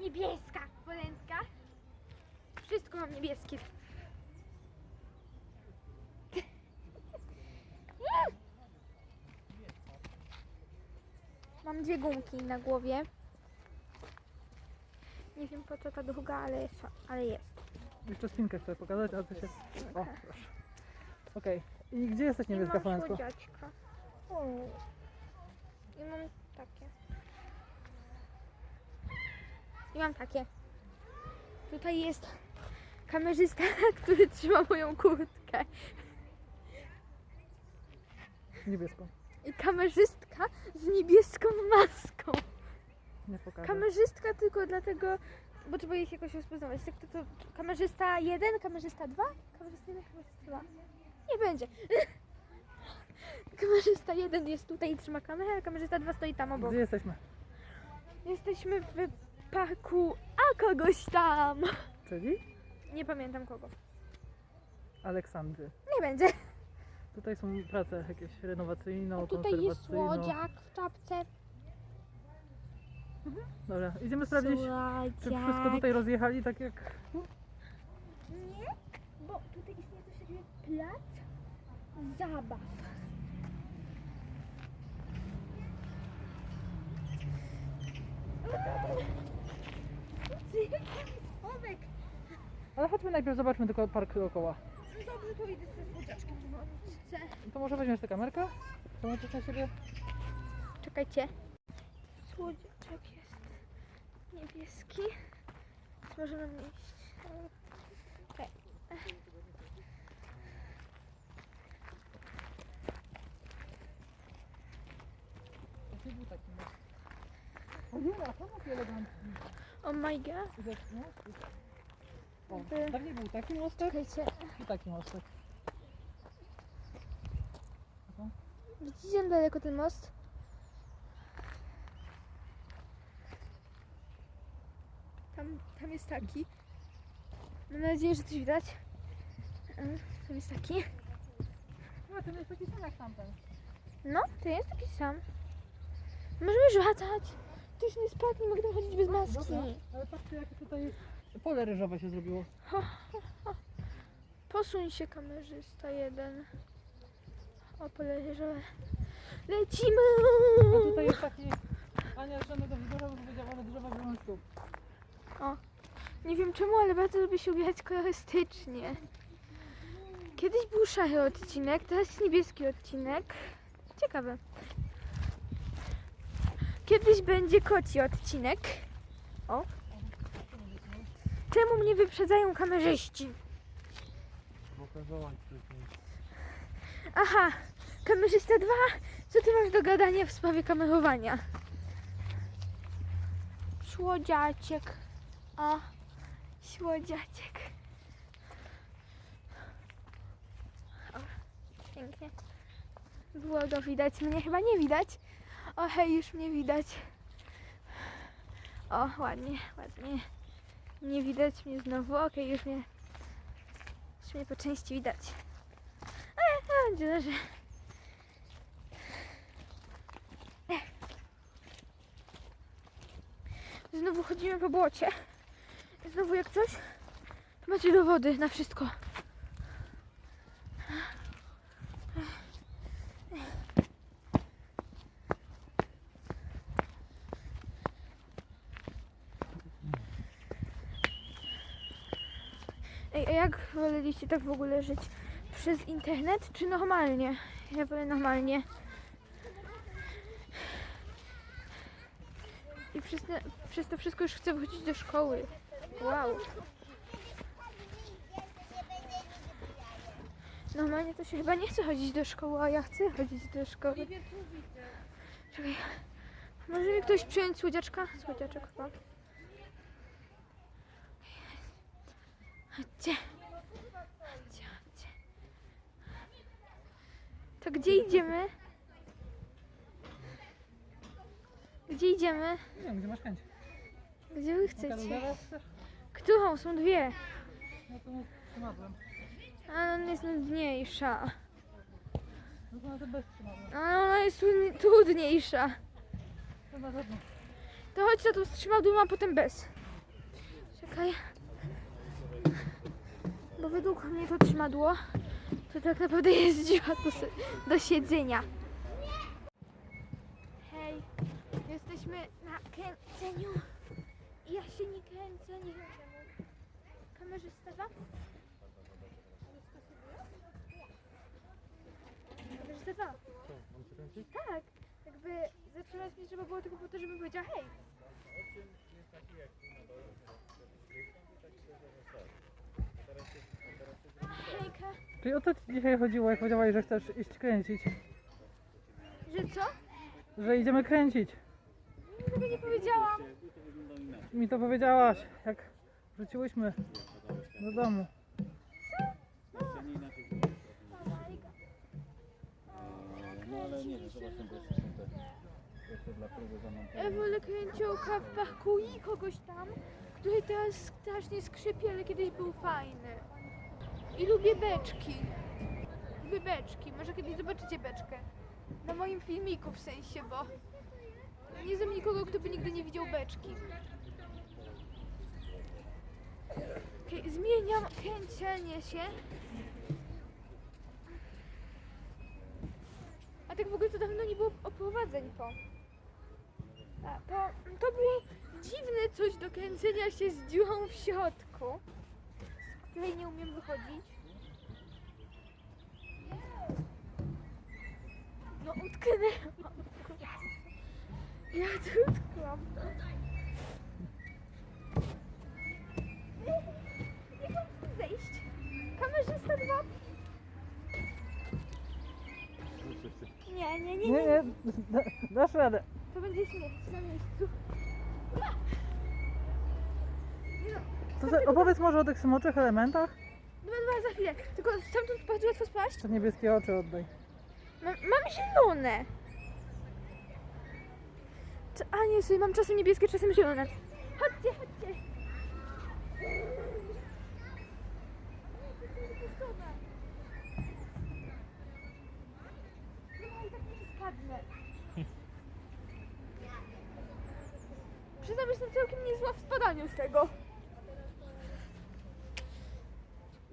Niebieska polętka. Wszystko mam niebieskie. Mam dwie gumki na głowie. Nie wiem po co ta druga, ale jest. Ale jest. Jeszcze spinkę chcę pokazać, ale to się... O, proszę. Okej. I gdzie jesteś I niebieska mam słodziaczka. O. I mam takie. I mam takie. Tutaj jest kamerzysta, który trzyma moją kurtkę. Niebieską. I kamerzystka z niebieską maską. Nie pokażę. Kamerzystka tylko dlatego, bo trzeba ich jakoś rozpoznawać. Tak to, to kamerzysta 1, kamerzysta 2, kamerzysta 1, kamerzysta 2. Nie będzie. Kamerzysta 1 jest tutaj i trzyma kamerę, a kamerzysta 2 stoi tam obok. Gdzie jesteśmy? Jesteśmy w parku, a kogoś tam. Czyli? Nie pamiętam kogo. Aleksandry. Nie będzie. Tutaj są prace jakieś renowacyjno, A tutaj jest konserwacyjno. słodziak w czapce. Dobra, idziemy sprawdzić, czy wszystko tutaj rozjechali tak jak... Nie, bo tutaj istnieje coś takiego jak plac zabaw. Ale chodźmy najpierw, zobaczmy tylko park dookoła. No dobrze, to idę ze słodziaczkiem w rączce. To może weźmiesz tę kamerkę? Zobaczysz na siebie? Czekajcie. Słodziaczek jest niebieski. Więc możemy iść. Okej. Gdzie był taki? O nie, a tam jaki elegancki. Oh my god. O, dawniej był taki mostek Czekajcie. i taki mostek. Widzicie jak daleko ten most? Tam, tam jest taki. Mam nadzieję, że coś widać. E, Tam jest taki. No, ten jest taki sam jak tamten. No, to jest taki sam. Możemy rzucać. To już nie spadnie, mogę tam chodzić bez maski. Dobra, ale patrzcie jakie tutaj pole ryżowe się zrobiło. Posuń się kamerzysta jeden. O, poleżę. Lecimy! A tutaj jest taki... Ania, żadnego wzgórza już powiedziała, ale drzewa ślub. Nie wiem czemu, ale bardzo lubię się ubierać kolorystycznie. Kiedyś był szary odcinek, teraz jest niebieski odcinek. Ciekawe. Kiedyś będzie koci odcinek. O. Czemu mnie wyprzedzają kamerzyści? Aha, kamerzysta 2, co ty masz do gadania w sprawie kamerowania? Słodziaciek. A, słodziaciek. O, pięknie. Było go widać, mnie chyba nie widać. O, hej, już mnie widać. O, ładnie, ładnie. Nie widać mnie znowu, okej, już mnie, już mnie po części widać. A, będzie leży. Znowu chodzimy po błocie. Znowu jak coś, to macie dowody na wszystko. Ej, a woleliście tak w ogóle żyć? Przez internet czy normalnie? Ja wolę normalnie. I przez, przez to wszystko już chcę wrócić do szkoły. Wow. Normalnie to się chyba nie chce chodzić do szkoły, a ja chcę chodzić do szkoły. Czekaj. Może mi ktoś przyjąć słodziaczka? Słodziaczek chyba. Chodźcie, chodźcie. To gdzie idziemy? Gdzie idziemy? Nie wiem, gdzie masz chęć? Gdzie wy Chcecie? Którą? Są dwie. No to. A ona jest nudniejsza. No to na to bez trzymałem. A ona jest trudni- trudniejsza. To na żadną. To chodź na tą strzymał duma, a potem bez. Czekaj. Bo według mnie to trzymadło to tak naprawdę jest działa do, do siedzenia. Hej, jesteśmy na kręceniu. Ja się nie kręcę, nie wiem czemu. Kamerzysta za? Kamerzysta za? Mam się kręcić? Tak, jakby zatrzymać mnie trzeba było tylko po to, żebym powiedziała hej. Hejka, Czyli o to ci dzisiaj chodziło, jak powiedziałaś, że chcesz iść kręcić. że co? Że idziemy kręcić. Tego nie powiedziałam. Mi to powiedziałaś, jak wróciłyśmy do domu. No ale nie wiem, zobaczmy, bo jeszcze są te jeszcze dla próby za mną. Ja wolę kręciołka w parku i kogoś tam, który teraz strasznie skrzypi, ale kiedyś był fajny. I lubię beczki. Lubię beczki. Może kiedyś zobaczycie beczkę. Na moim filmiku w sensie, bo nie znam nikogo, kto by nigdy nie widział beczki. Okej, zmieniam kręcenie się. A tak w ogóle to dawno nie było oprowadzeń po. A, to, to było dziwne coś do kręcenia się z dziurą w środku, której nie umiem wychodzić. No utknęłam. Ja tu utknęłam. Nie tu zejść. Kamerzysta dwa. Nie, nie, nie, Nie, nie. nie, da, dasz radę. To będzie śmierć na miejscu. Nie no, To za, opowiedz może o tych smoczych elementach. Dobra, dobra, za chwilę. Tylko stamtąd bardzo łatwo spaść. Te niebieskie oczy oddaj. Mam, mam zielone. Co- A nie, sobie mam czasem niebieskie, czasem zielone. Chodźcie, chodźcie. No i tak nie spadnę. Przyznam, że jestem całkiem niezła w spadaniu z tego.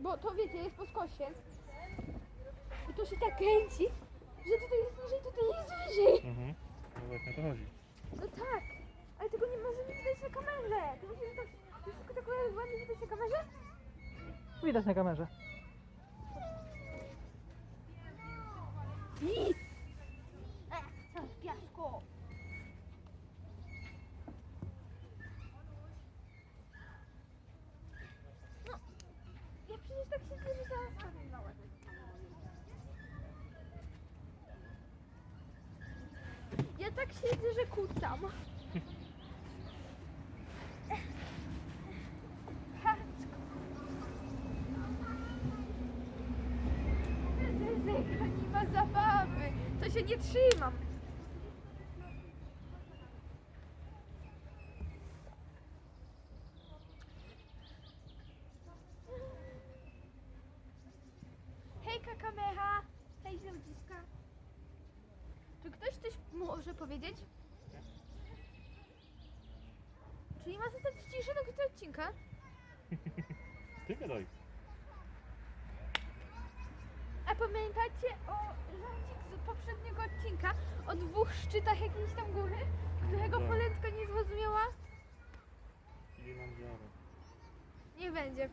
Bo to wiecie, jest po skosie. I to się tak kręci, że tutaj jest niżej, tutaj jest wyżej. Mhm. No właśnie o to chodzi. No tak, ale tego nie może nie widać na kamerze. To musi tak, to wszystko tak ładnie widać na kamerze? Widać na kamerze. I... E, co w piasku? No, ja przecież tak siedzę, że zaraz spadnę na łeb. Ja tak siedzę, że kucam. Patrzko. Ryzyka, nie ma zabawy. To się nie trzymam. Hejka kamera. Hej ludziska. Czy ktoś coś może powiedzieć? Czyli ma zostać cisza do końca odcinka? Ty gadaj. A pamiętacie o żarcik z poprzedniego odcinka o dwóch szczytach jakiejś tam góry, którego Tak. Polentka nie zrozumiała? Nie mam wiary. Nie będzie.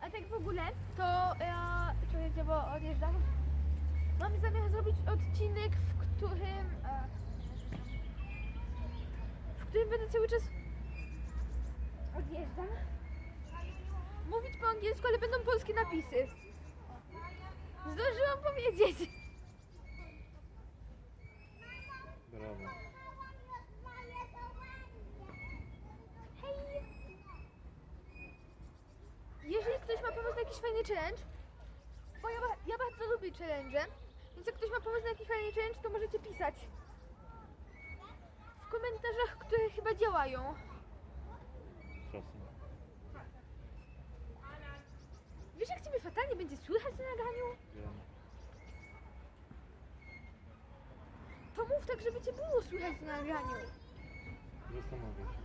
A tak w ogóle, to ja... Czekajcie, bo odjeżdżam. Mam zamiar zrobić odcinek, w którym... E, w którym będę cały czas... Odjeżdżam. Mówić po angielsku, ale będą polskie napisy. Zdążyłam powiedzieć. Brawo. Hej! Jeżeli ktoś ma pomysł na jakiś fajny challenge, bo ja, ba- ja bardzo lubię challenge, więc jak ktoś ma pomysł na jakiś fajny challenge, to możecie pisać. W komentarzach, które chyba działają. Czasem. Wiesz jak ciebie fatalnie będzie słychać na nagraniu? Wiem. To mów tak, żeby cię było słychać na nagraniu. Zastanowię się.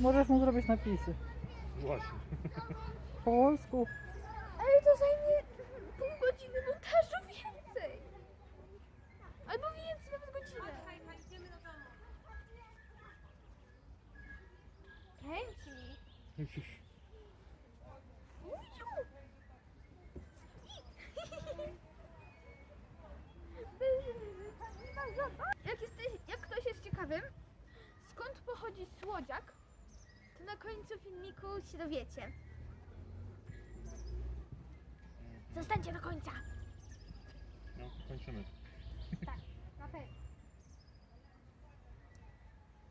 Możesz mu zrobić napisy. Właśnie. Po polsku. Ale to zajmie pół godziny montażu więcej. Albo więcej, nawet godzinę. Kręci. Uju. Jak, jesteś, jak ktoś jest ciekawym, pochodzi słodziak, to na końcu filmiku się dowiecie. Zostańcie do końca. No, kończymy. Na pewno.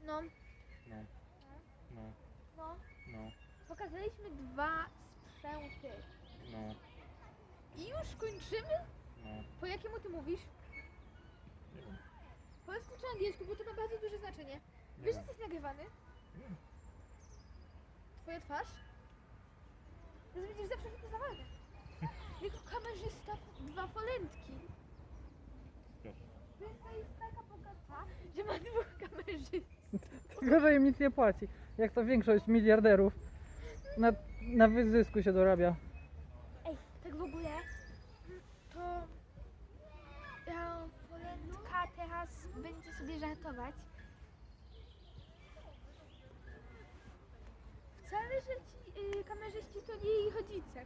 No, No, no, no. no, Pokazaliśmy dwa sprzęty. no, I już kończymy? no. Po jakiemu ty mówisz? Nie wiem. Po polsku czy angielsku, bo to ma bardzo duże znaczenie. Wiesz, że jesteś nagrywany? Twoja twarz? Teraz będziesz zawsze wypozowany. Jako kamerzysta dwa folentki. Proszę. Wielka jest taka bogata, że ma dwóch kamerzystów. Tylko, że im nic nie płaci. Jak to większość miliarderów. Na, na wyzysku się dorabia. Ej, tak w ogóle, to ta Polentka teraz będzie sobie żartować. Wcale, że ci y, kamerzyści to nie jej rodzice.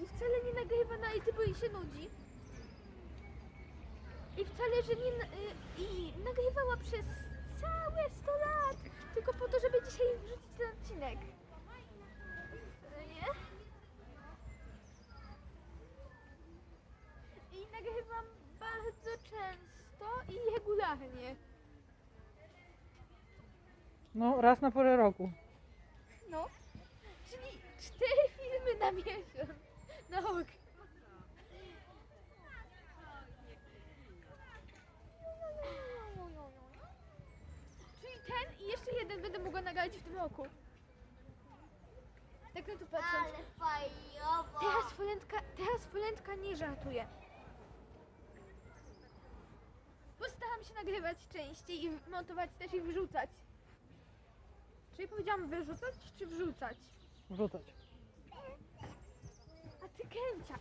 I wcale nie nagrywa na IT, bo jej się nudzi. I wcale, że nie... Y, I nagrywała przez całe 100 lat. Tylko po to, żeby dzisiaj wrzucić ten odcinek. Nie? I nagrywam bardzo często i regularnie. No, raz na porę roku. No. Czyli cztery filmy na miesiąc. Na rok. Czyli ten i jeszcze jeden będę mogła nagrać w tym roku. Tak na to patrząc. Ale fajowo. Teraz Folentka, teraz Folentka nie żartuje. Postaram się nagrywać częściej i montować też i wrzucać. Czyli powiedziałam wyrzucać czy wrzucać? Wrzucać. A ty kręcia.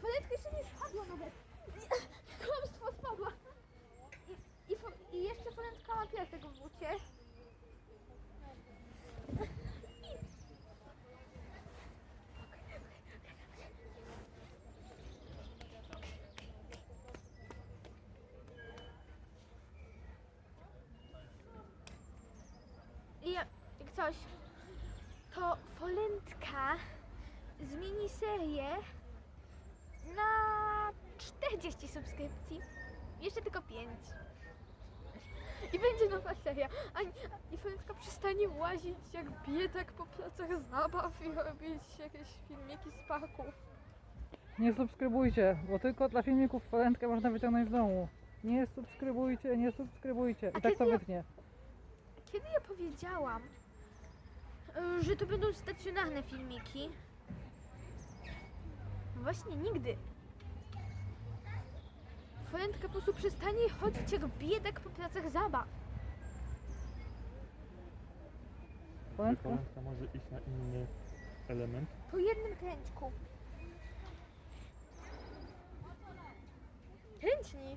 Folentka jeszcze nie spadła nawet. Kłamstwo spadła. I, i, I jeszcze Folentka ma piasek w bucie. I jak coś, to Folentka zmieni serię na 40 subskrypcji. Jeszcze tylko 5. I będzie nowa seria. A, I Folentka przestanie łazić jak biedak po placach zabaw i robić jakieś filmiki z parków. Nie subskrybujcie, bo tylko dla filmików falentkę można wyciągnąć z domu. Nie subskrybujcie, nie subskrybujcie. A I tak to kiedy ja- wytnie. Kiedy ja powiedziałam, że to będą stacjonarne filmiki? Właśnie nigdy. Forentka po prostu przestanie chodzić jak biedak po placach zabaw. Falentka? Kolentka może iść na inny element. Po jednym kręćku. Kręcni.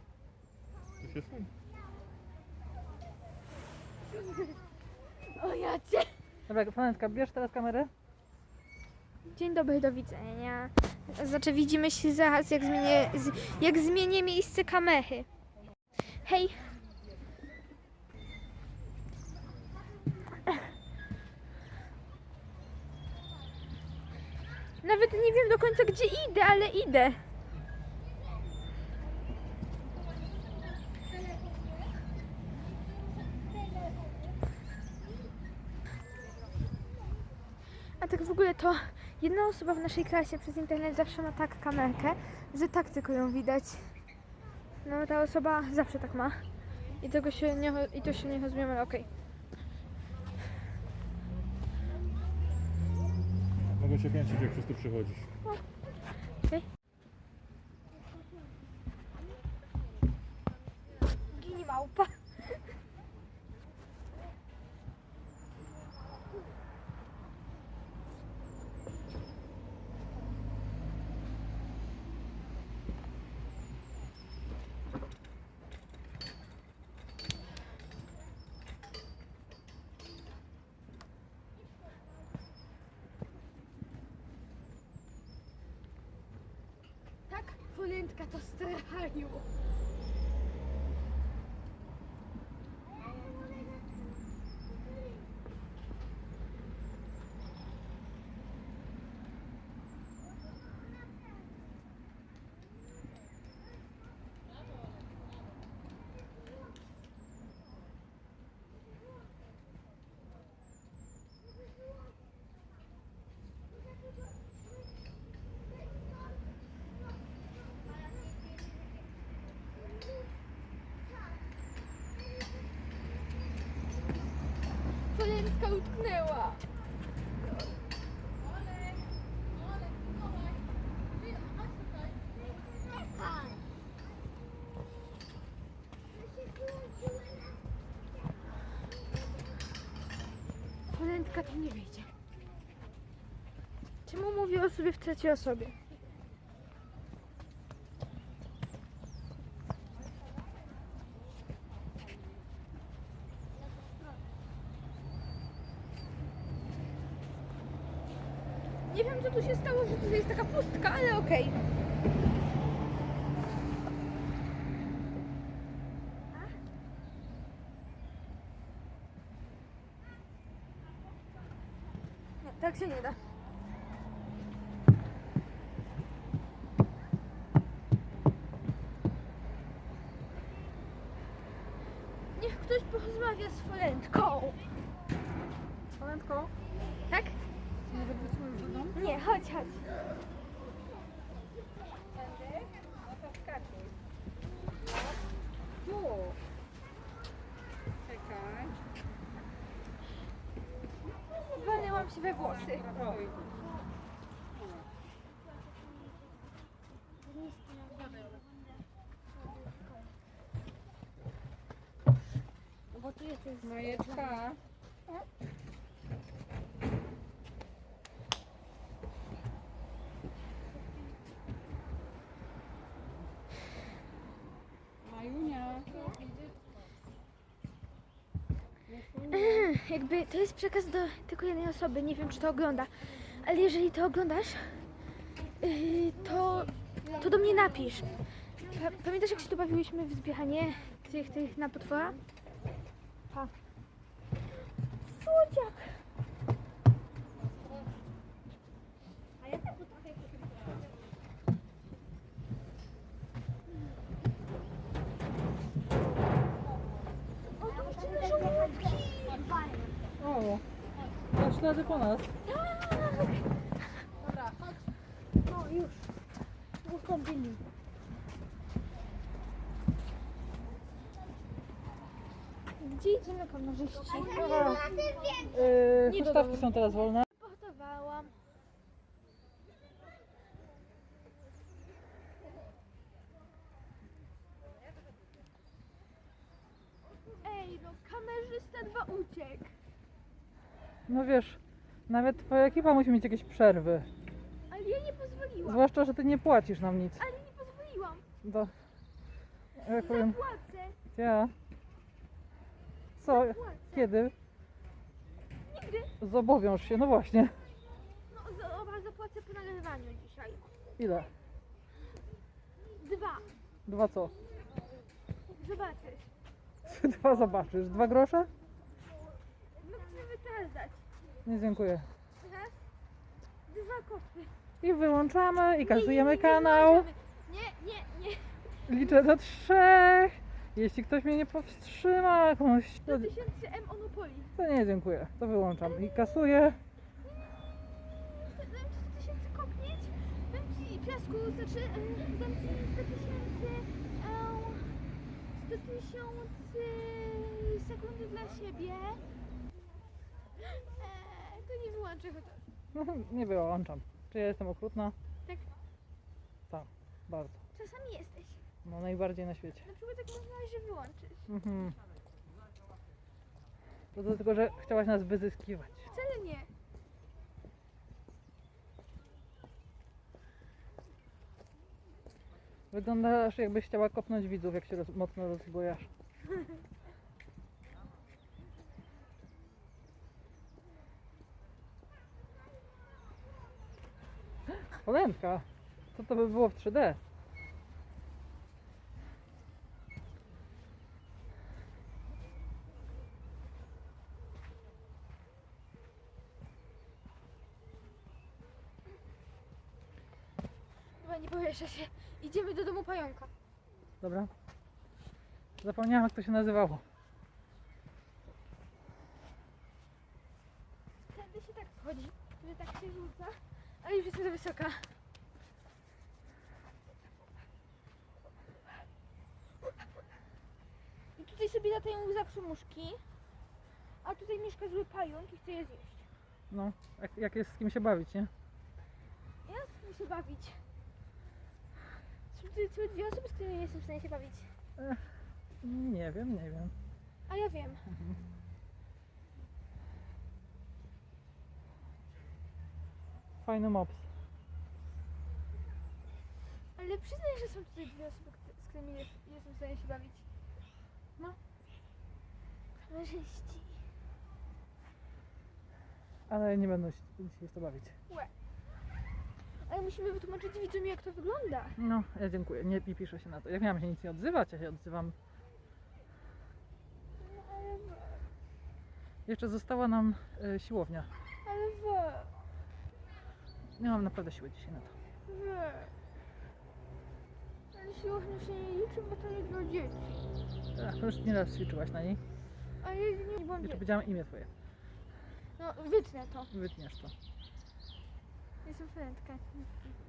Tu się są. O ja cię. Dobra, Falentka, bierz teraz kamerę. Dzień dobry, do widzenia. Znaczy widzimy się zaraz, jak zmienię, jak zmienię miejsce kamery. Hej. Nawet nie wiem do końca, gdzie idę, ale idę. w ogóle to jedna osoba w naszej klasie przez internet zawsze ma tak kamerkę, że tak tylko ją widać. No ta osoba zawsze tak ma. I tego się nie, i to się nie rozumiemy, ale okej. Mogę się kręcić, jak przez to przychodzisz. Okay. Gini małpa. Folentka to strachają. Folentka utknęła. Folentka tu nie wyjdzie. Czemu mówię o sobie w trzeciej osobie? Co tu się stało, że tutaj jest taka pustka, ale okej. Nie, tak się nie da. Niech ktoś porozmawia z Folentką. Walentko, Tak? może wrócimy już do domu? Nie, chodź, chodź. Tu. Czekaj. Walnęłam się we włosy. Oj. Bo tu jest Majeczka. Jakby to jest przekaz do tylko jednej osoby, nie wiem czy to ogląda, ale jeżeli to oglądasz, yy, to, to do mnie napisz. Pa, pamiętasz jak się tu bawiłyśmy w zbieranie tych, tych na potwora? Pa. Słodziak! O, to ślady po nas. No już. Uchodzili. Gdzie idziemy kamerzyści? Yy, huśtawki są teraz wolne. Pochowałam. Ej, no kamerzysta dwa uciekł. No wiesz, nawet twoja ekipa musi mieć jakieś przerwy. Ale ja nie pozwoliłam. Zwłaszcza, że ty nie płacisz nam nic. Ale nie pozwoliłam. Do... Jak powiem, Zapłacę. ja. Co? Zapłacę. Kiedy? Nigdy. Zobowiąż się, no właśnie. No, dobra, zapłacę po nagrywaniu dzisiaj. Ile? Dwa. Dwa co? Zobaczysz. Dwa zobaczysz. Dwa grosze? No chcemy teraz dać. Nie, dziękuję. Raz. Dwa koty. I wyłączamy, i kasujemy kanał. Nie, nie, nie. Liczę do trzech. Jeśli ktoś mnie nie powstrzyma jakąś... 100 tysięcy M Onopoli. To nie, dziękuję. To wyłączam. I kasuję. Dam ci 100 tysięcy kopnieć, dam ci piasku, znaczy e, dam ci 100 tysięcy e, 100 tysięcy sekundy dla siebie. Nie wyłączę chociaż. No, nie wyłączam. Czy ja jestem okrutna? Tak. Tak, bardzo. Czasami jesteś. No najbardziej na świecie. Na przykład tak można się wyłączyć. Mhm. To dlatego, że chciałaś nas wyzyskiwać. Wcale nie. Wyglądasz jakbyś chciała kopnąć widzów, jak się roz, mocno rozbojasz. Polętka! Co to by było w 3D? Chyba nie powieszę się. Idziemy do domu pająka. Dobra. Zapomniałam jak to się nazywało. Wtedy się tak wchodzi, że tak się rzuca, ale już jestem za wysoka. I tutaj sobie latają zawsze muszki, a tutaj mieszka zły pająk i chce je zjeść. No, jak, jak jest z kim się bawić, nie? Ja chcę się bawić. Są tutaj całe dwie osoby, z którymi nie jestem w stanie się bawić. Nie wiem, nie wiem. A ja wiem. Fajny mops. Ale przyznaj, że są tutaj dwie osoby, kto- z którymi jest, jestem w stanie się bawić. No. Kamerzyści. Ale nie będę się dzisiaj w to bawić. Ale musimy wytłumaczyć widzom, jak to wygląda. No, ja dziękuję. Nie pi- piszę się na to. Jak miałam się nic nie odzywać, ja się odzywam. No, ale Jeszcze została nam e, siłownia. ale Nie mam naprawdę siły dzisiaj na to. we. Ale siłownia się nie liczy, bo to nie dla dzieci. Ach, już nieraz ćwiczyłaś na niej. A ja nie byłam Jeszcze powiedziałam imię twoje. No, wytnę to. Wytniesz to. Jestem Ferentka.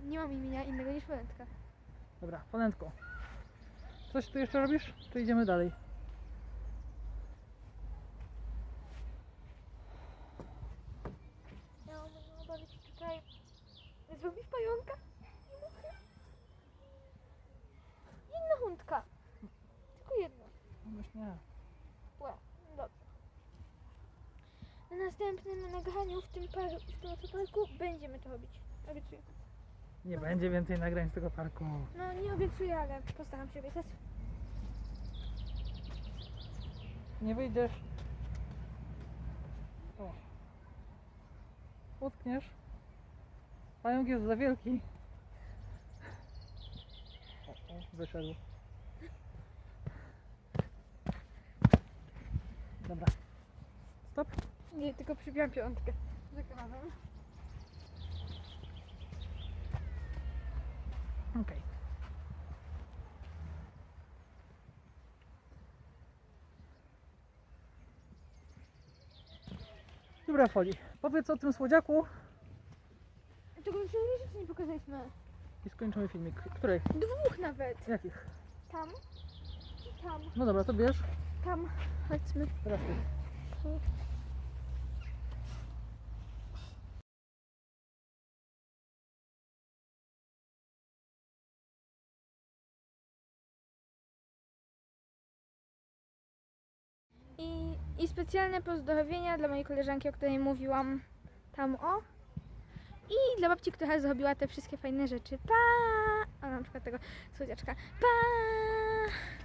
Nie mam imienia innego niż Ferentka. Dobra, Polętko. Coś tu jeszcze robisz? Czy idziemy dalej? Ja mogę bawić tutaj. Zrobisz pająka? I muchy? Jedna hundka. Tylko jedna. No nie. Łe, dobrze. Na następnym nagraniu w tym, w tym parku będziemy to robić. Obiecuję. Nie będzie więcej nagrań z tego parku. No nie obiecuję, ale postaram się obiecać. Nie wyjdziesz. O. Utkniesz. Pająk jest za wielki. O, o, wyszedł. Dobra. Stop. Nie, tylko przybiłam piątkę. Z ekranem. Okej. Dobra, Foli. Powiedz o tym słodziaku Tego już rzeczy nie pokazaliśmy. i skończymy filmik. Której? Dwóch nawet. Jakich? Tam. I tam. No dobra, to bierz. Tam. Chodźmy. Teraz ty. I, I specjalne pozdrowienia dla mojej koleżanki, o której mówiłam tam o. I dla babci, która zrobiła te wszystkie fajne rzeczy. Pa! A na przykład tego słodziaczka. Pa!